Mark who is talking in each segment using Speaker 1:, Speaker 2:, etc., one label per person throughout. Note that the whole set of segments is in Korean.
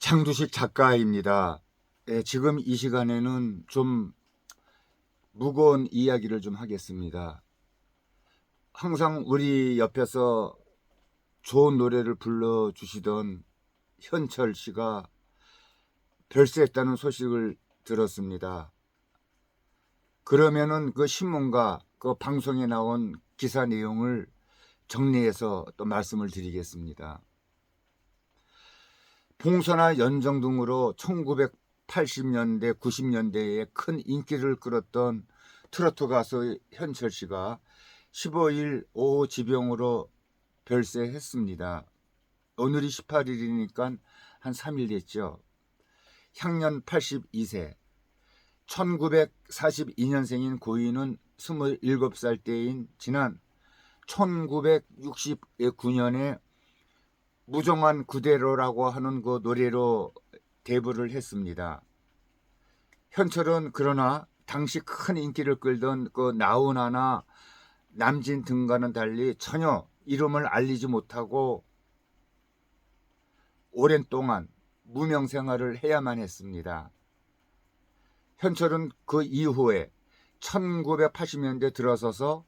Speaker 1: 장두식 작가입니다. 예, 지금 이 시간에는 좀 무거운 이야기를 좀 하겠습니다. 항상 우리 옆에서 좋은 노래를 불러주시던 현철 씨가 별세했다는 소식을 들었습니다. 그러면은 그 신문과 그 방송에 나온 기사 내용을 정리해서 또 말씀을 드리겠습니다. 봉선화 연정 등으로 1980년대, 90년대에 큰 인기를 끌었던 트로트 가수 현철 씨가 15일 오후 지병으로 별세했습니다. 오늘이 18일이니까 한 3일 됐죠. 향년 82세. 1942년생인 고인은 27살 때인 지난 1969년에 무정한 그대로라고 하는 그 노래로 데뷔를 했습니다. 현철은 그러나 당시 큰 인기를 끌던 그 나훈아나 남진 등과는 달리 전혀 이름을 알리지 못하고 오랜 동안 무명 생활을 해야만 했습니다. 현철은 그 이후에 1980년대 들어서서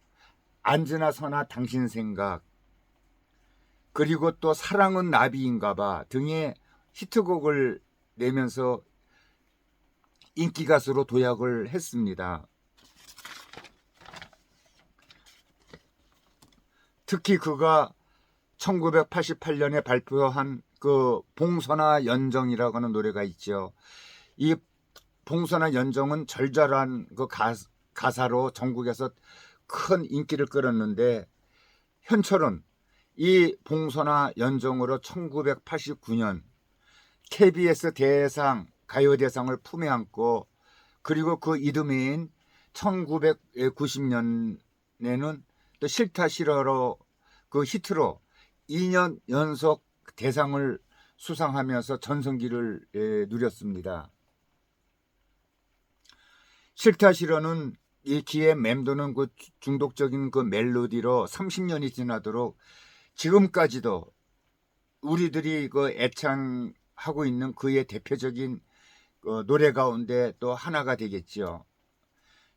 Speaker 1: 안즈나 서나 당신 생각 그리고 또 사랑은 나비인가봐 등의 히트곡을 내면서 인기 가수로 도약을 했습니다. 특히 그가 1988년에 발표한 그 봉선화 연정이라고 하는 노래가 있죠. 이 봉선화 연정은 절절한 그 가, 가사로 전국에서 큰 인기를 끌었는데 현철은 이 봉선화 연정으로 1989년 KBS 대상 가요 대상을 품에 안고 그리고 그 이듬해인 1990년에는 또 싫다 싫어로 그 히트로 2년 연속 대상을 수상하면서 전성기를 예, 누렸습니다. 싫다 싫어는 이 귀에 맴도는 그 중독적인 그 멜로디로 30년이 지나도록 지금까지도 우리들이 그 애창하고 있는 그의 대표적인 그 노래 가운데 또 하나가 되겠지요.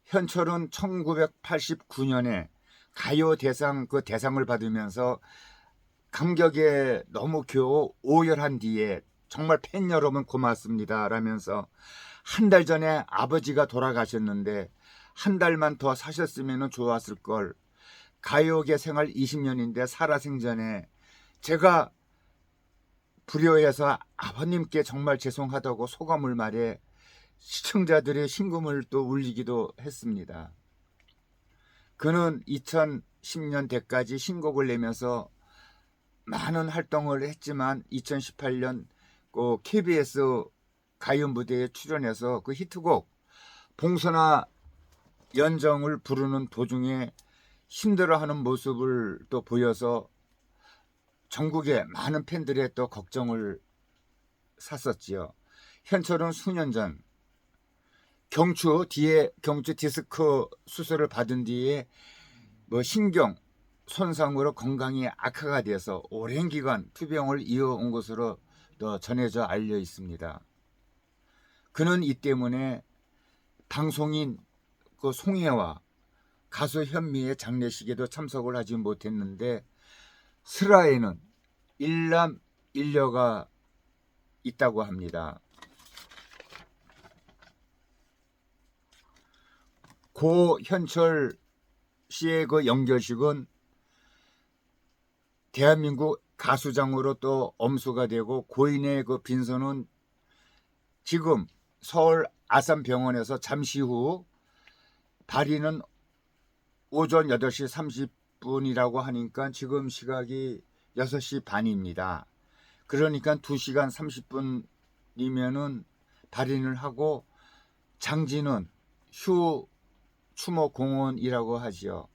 Speaker 1: 현철은 1989년에 가요 대상 그 대상을 받으면서 감격에 너무 겨우 오열한 뒤에 정말 팬 여러분 고맙습니다 라면서 한 달 전에 아버지가 돌아가셨는데 한 달만 더 사셨으면 좋았을 걸 가요계 생활 20년인데 살아생전에 제가 불효해서 아버님께 정말 죄송하다고 소감을 말해 시청자들의 신금을 또 울리기도 했습니다. 그는 2010년 대까지 신곡을 내면서 많은 활동을 했지만 2018년 그 KBS 가요 무대에 출연해서 그 히트곡 봉선화 연정을 부르는 도중에 힘들어하는 모습을 또 보여서 전국의 많은 팬들의 또 걱정을 샀었지요. 현철은 수년 전 경추 뒤에 경추 디스크 수술을 받은 뒤에 뭐 신경 손상으로 건강이 악화가 돼서 오랜 기간 투병을 이어온 것으로 또 전해져 알려 있습니다. 그는 이 때문에 방송인 그 송혜와 가수 현미의 장례식에도 참석을 하지 못했는데 슬라에는 일남 일녀가 있다고 합니다. 고 현철 씨의 그 연결식은 대한민국 가수장으로 또 엄수가 되고 고인의 그 빈소는 지금 서울 아산병원에서 잠시 후 발인은 오전 8시 30분이라고 하니까 지금 시각이 6시 반입니다. 그러니까 2시간 30분이면은 발인을 하고 장지는 휴 추모 공원이라고 하지요.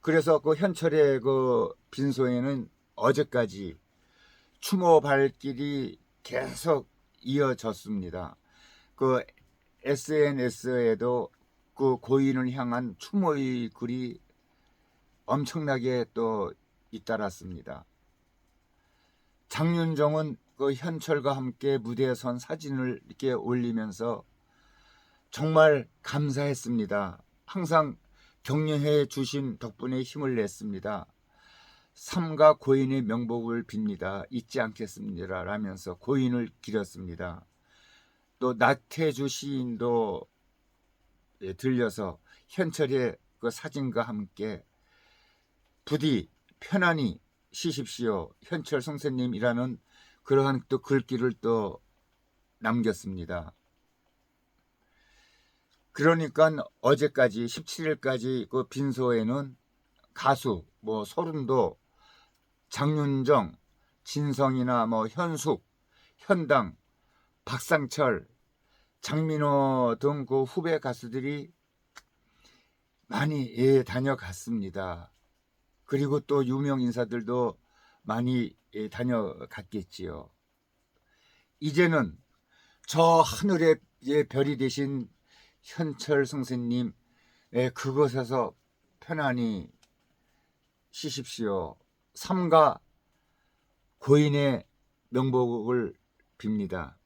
Speaker 1: 그래서 그 현철의 그 빈소에는 어제까지 추모 발길이 계속 이어졌습니다. 그 SNS에도 그 고인을 향한 추모의 글이 엄청나게 또 잇따랐습니다. 장윤정은 그 현철과 함께 무대에 선 사진을 이렇게 올리면서 정말 감사했습니다. 항상 격려해 주신 덕분에 힘을 냈습니다. 삼가 고인의 명복을 빕니다. 잊지 않겠습니다. 라면서 고인을 기렸습니다. 또 나태주 시인도 예, 들려서 현철의 그 사진과 함께 부디 편안히 쉬십시오. 현철 선생님이라는 그러한 또 글귀를 또 남겼습니다. 그러니까 어제까지 17일까지 그 빈소에는 가수 뭐 소름도 장윤정, 진성이나 뭐 현숙, 현당, 박상철, 장민호 등 그 후배 가수들이 많이 예, 다녀갔습니다. 그리고 또 유명 인사들도 많이 예, 다녀갔겠지요. 이제는 저 하늘의 예, 별이 되신 현철 선생님 예, 그곳에서 편안히 쉬십시오. 삼가 고인의 명복을 빕니다.